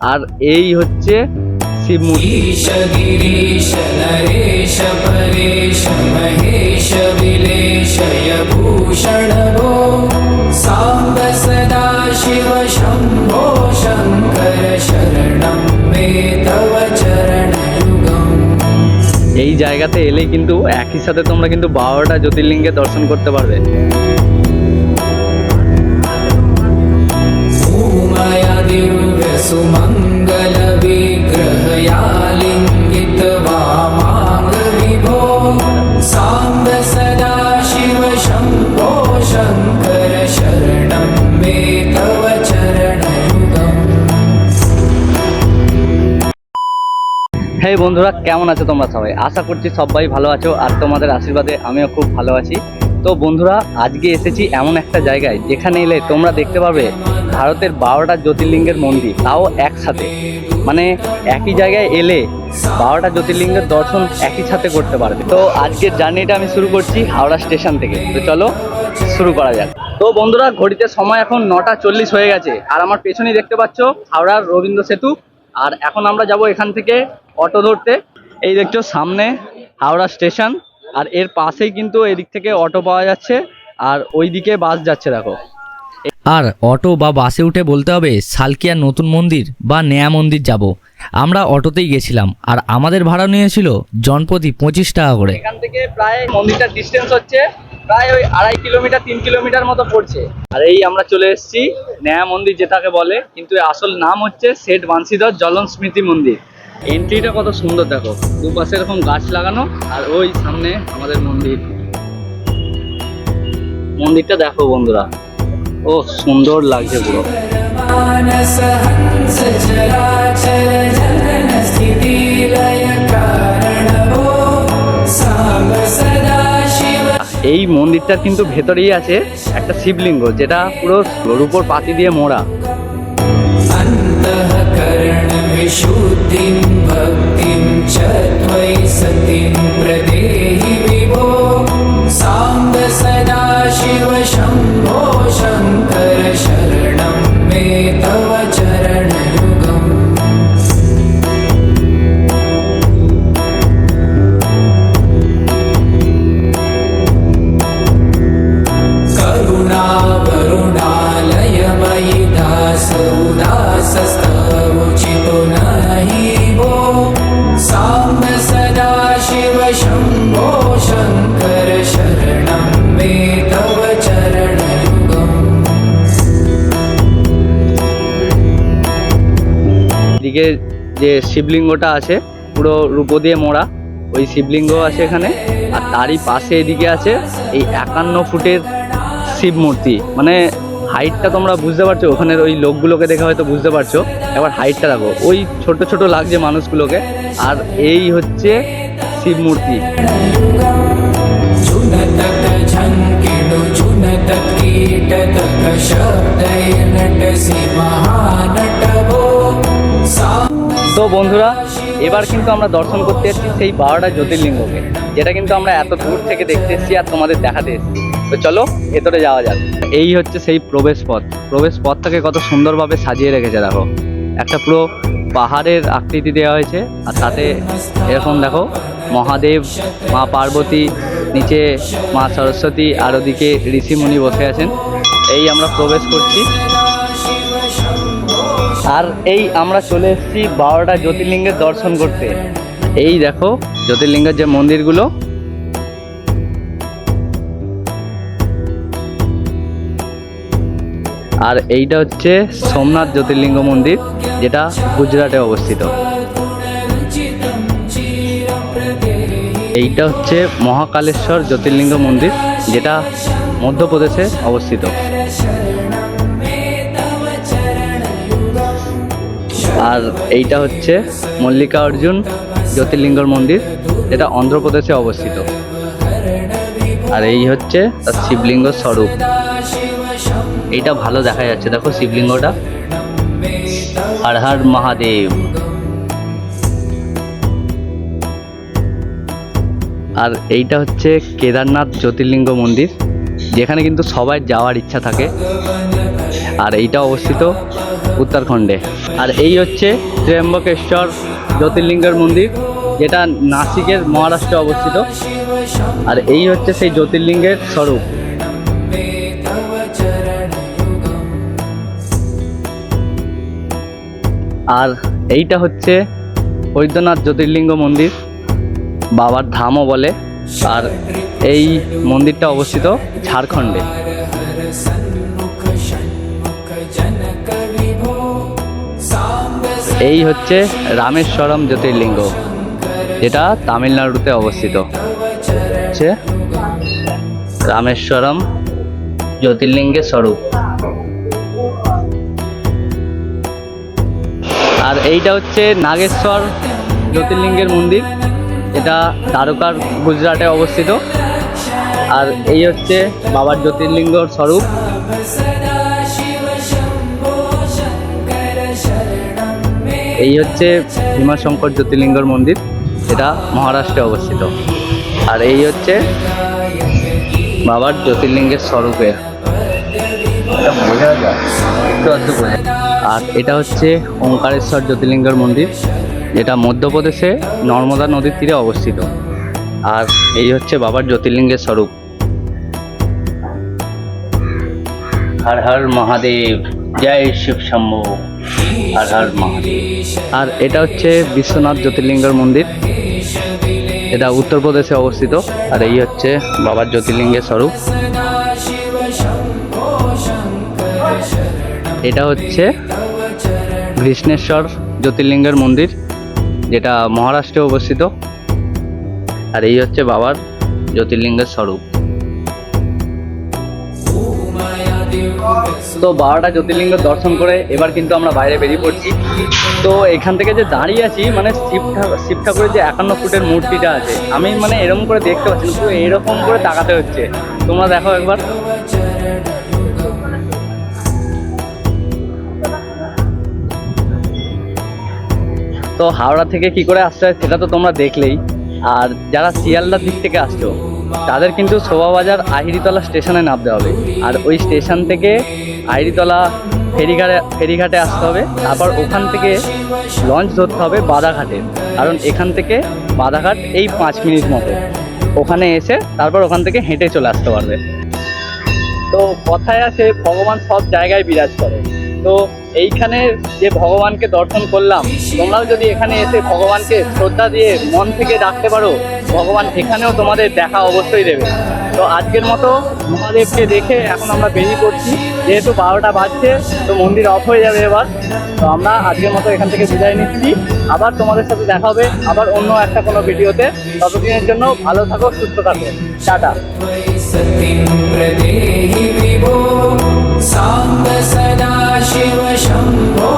আর এই হচ্ছে শিব এই জায়গাতে এলে কিন্তু একই সাথে তোমরা কিন্তু বারোটা জ্যোতির্লিঙ্গে দর্শন করতে পারবে। সুমা হ্যাঁ বন্ধুরা, কেমন আছো তোমরা সবাই? আশা করছি সবাই ভালো আছো আর তোমাদের আশীর্বাদে আমিও খুব ভালো আছি। তো বন্ধুরা, আজকে এসেছি এমন একটা জায়গায় যেখানে এলে তোমরা দেখতে পাবে ভারতের বারোটা জ্যোতির্লিঙ্গের মন্দির, তাও একসাথে। মানে একই জায়গায় এলে বারোটা জ্যোতির্লিঙ্গের দর্শন একই সাথে করতে পারবে। তো আজকের জার্নিটা আমি শুরু করছি হাওড়া স্টেশন থেকে। তো চলো, শুরু করা যাক। তো বন্ধুরা, ঘড়িতে সময় এখন নটা চল্লিশ হয়ে গেছে। আর আমার পেছনেই দেখতে পাচ্ছ হাওড়ার রবীন্দ্র সেতু। আর এখন আমরা যাব এখান থেকে অটো ধরতে। এই দেখছ সামনে হাওড়া স্টেশন আর এর পাশেই কিন্তু এদিক থেকে অটো পাওয়া যাচ্ছে আর ওইদিকে বাস যাচ্ছে দেখো। আর অটো বা বাসে উঠে বলতে হবে সালকিয়ার নতুন মন্দির বা নেয়া মন্দির যাব। আমরা অটোতেই গেছিলাম আর আমাদের ভাড়া নিয়েছিল জনপ্রতি পঁচিশ টাকা করে। এখান থেকে প্রায় মন্দিরটার ডিস্টেন্স হচ্ছে প্রায় ওই আড়াই কিলোমিটার তিন কিলোমিটার মতো পড়ছে। আর এই আমরা চলে এসেছি নয়া মন্দির যেটাকে বলে কিন্তু আসল নাম হচ্ছে শেঠ বাংশীধর জলন স্মৃতি মন্দির। এন্ট্রিটা কত সুন্দর দেখো। দুপাশে এরকম গাছ লাগানো আর ওই সামনে আমাদের মন্দির। মন্দিরটা দেখো বন্ধুরা। ও, সুন্দর লাগছে পুরো। এই মন্দিরটা কিন্তু ভেতরেই আছে একটা শিবলিঙ্গ, যেটা পুরো উপর পাতি দিয়ে মোড়া। अन्तःकरणविशुद्धिं भक्तिं च त्वयि सतिं प्रदेहि शम्भो शङ्कर शरणं मे तव चरणयुगम् এদিকে যে শিবলিঙ্গটা আছে পুরো রূপো দিয়ে মোড়া ওই শিবলিঙ্গ আছে এখানে আর তারই পাশে এদিকে আছে এই একান্ন ফুটের শিব মূর্তি মানে হাইটটা তোমরা বুঝতে পারছো ওখানের ওই লোকগুলোকে দেখে হয়তো বুঝতে পারছো এবার হাইটটা দেখো ওই ছোট ছোট লাগছে মানুষগুলোকে আর এই হচ্ছে শিব মূর্তি তো বন্ধুরা, এবার কিন্তু আমরা দর্শন করতে এসেছি সেই বারোটা জ্যোতির্লিঙ্গকে, যেটা কিন্তু আমরা এত দূর থেকে দেখতে এসেছি আর তোমাদের দেখাতে এসেছি। তো চলো, ভেতরে যাওয়া যাক। এই হচ্ছে সেই প্রবেশ পথ। প্রবেশ পথটাকে কত সুন্দরভাবে সাজিয়ে রেখেছে, দেখো। একটা পুরো পাহাড়ের আকৃতি দেওয়া হয়েছে, আর তাতে এরকম, দেখো মহাদেব, মা পার্বতী, নিচে মা সরস্বতী, আর ওদিকে ঋষিমুনি বসে আছেন। এই আমরা প্রবেশ করছি। আর এই আমরা চলে এসেছি বারোটা জ্যোতির্লিঙ্গের দর্শন করতে। এই দেখো, জ্যোতির্লিঙ্গের যে মন্দিরগুলো। আর এইটা হচ্ছে সোমনাথ জ্যোতির্লিঙ্গ মন্দির, যেটা গুজরাটে অবস্থিত। এইটা হচ্ছে মহাকালেশ্বর জ্যোতির্লিঙ্গ মন্দির, যেটা মধ্যপ্রদেশে অবস্থিত। আর এইটা হচ্ছে মল্লিকা অর্জুন জ্যোতির্লিঙ্গর মন্দির, যেটা অন্ধ্রপ্রদেশে অবস্থিত। আর এই হচ্ছে তার শিবলিঙ্গ স্বরূপ। এইটা ভালো দেখা যাচ্ছে। দেখো শিবলিঙ্গটা। হর হর মহাদেব। আর এইটা হচ্ছে কেদারনাথ জ্যোতির্লিঙ্গ মন্দির, যেখানে কিন্তু সবাই যাওয়ার ইচ্ছা থাকে। আর এইটা অবস্থিত উত্তরাখণ্ডে। আর এই হচ্ছে ত্র্যম্বকেশ্বর জ্যোতির্লিঙ্গের মন্দির, যেটা নাসিকের মহারাষ্ট্রে অবস্থিত। আর এই হচ্ছে সেই জ্যোতির্লিঙ্গের স্বরূপ। আর এইটা হচ্ছে বৈদ্যনাথ জ্যোতির্লিঙ্গ মন্দির। বাবার ধামও বলে। আর এই মন্দিরটা অবস্থিত ঝাড়খণ্ডে। এই হচ্ছে রামেশ্বরম জ্যোতির্লিঙ্গ, যেটা তামিলনাড়ুতে অবস্থিত। হচ্ছে রামেশ্বরম জ্যোতির্লিঙ্গের স্বরূপ। আর এইটা হচ্ছে নাগেশ্বর জ্যোতির্লিঙ্গের মন্দির। এটা দ্বারকার গুজরাটে অবস্থিত। আর এই হচ্ছে বাবার জ্যোতির্লিঙ্গর স্বরূপ। এই হচ্ছে ভীমাশঙ্কর জ্যোতির্লিঙ্গর মন্দির, এটা মহারাষ্ট্রে অবস্থিত। আর এই হচ্ছে বাবার জ্যোতির্লিঙ্গের স্বরূপের আর এটা হচ্ছে ওঙ্কারেশ্বর জ্যোতির্লিঙ্গর মন্দির। যেটা মধ্যপ্রদেশে নর্মদা নদীর তীরে অবস্থিত। আর এই হচ্ছে বাবার জ্যোতির্লিঙ্গের স্বরূপ। হর হর মহাদেব, জয় শিব শম্ভ। হর হর মহাদেব। আর এটা হচ্ছে বিশ্বনাথ জ্যোতির্লিঙ্গের মন্দির। এটা উত্তরপ্রদেশে অবস্থিত। আর এই হচ্ছে বাবার জ্যোতির্লিঙ্গের স্বরূপ। এটা হচ্ছে কৃষ্ণেশ্বর জ্যোতির্লিঙ্গের মন্দির। যেটা মহারাষ্ট্রে অবস্থিত। আর এই হচ্ছে বাবার জ্যোতির্লিঙ্গের স্বরূপ। তো বারোটা জ্যোতির্লিঙ্গ দর্শন করে এবার কিন্তু আমরা বাইরে বেরিয়ে পড়ছি। তো এখান থেকে যে দাঁড়িয়ে আছি মানে শিব ঠাকুর শিব ঠাকুরের যে একান্ন ফুটের মূর্তিটা আছে, আমি মানে এরকম করে দেখতে পাচ্ছি পুরো এরকম করে তাকাতে হচ্ছে। তোমরা দেখো একবার। তো হাওড়া থেকে কি করে আসতে হয় সেটা তো তোমরা দেখলেই। আর যারা শিয়ালদার দিক থেকে আসছো, তাদের কিন্তু শোভাবাজার আহিরিতলা স্টেশনে নামতে হবে। আর ওই স্টেশন থেকে আহিরিতলা ফেরিঘাটে ফেরিঘাটে আসতে হবে। তারপর ওখান থেকে লঞ্চ ধরতে হবে বাদাঘাটে কারণ এখান থেকে বাদাঘাট এই পাঁচ মিনিট মতো। ওখানে এসে তারপর ওখান থেকে হেঁটে চলে আসতে পারবে। তো কথায় আছে, ভগবান সব জায়গায় বিরাজ করে। তো এইখানে যে ভগবানকে দর্শন করলাম, তোমরাও যদি এখানে এসে ভগবানকে শ্রদ্ধা দিয়ে মন থেকে ডাকতে পারো, ভগবান এখানেও তোমাদের দেখা অবশ্যই দেবে। তো আজকের মতো মহাদেবকে দেখে এখন আমরা বেরিয়ে পড়ছি। যেহেতু বারোটা বাজছে, তো মন্দির অফ হয়ে যাবে এবার। তো আমরা আজকের মতো এখান থেকে বিদায় নিচ্ছি। আবার তোমাদের সাথে দেখা হবে আবার অন্য একটা কোনো ভিডিওতে। ততদিনের জন্য ভালো থাকো, সুস্থ থাকো। টাটা। सतिं प्रदेहि विभो साम्ब सदा शिव शम्भो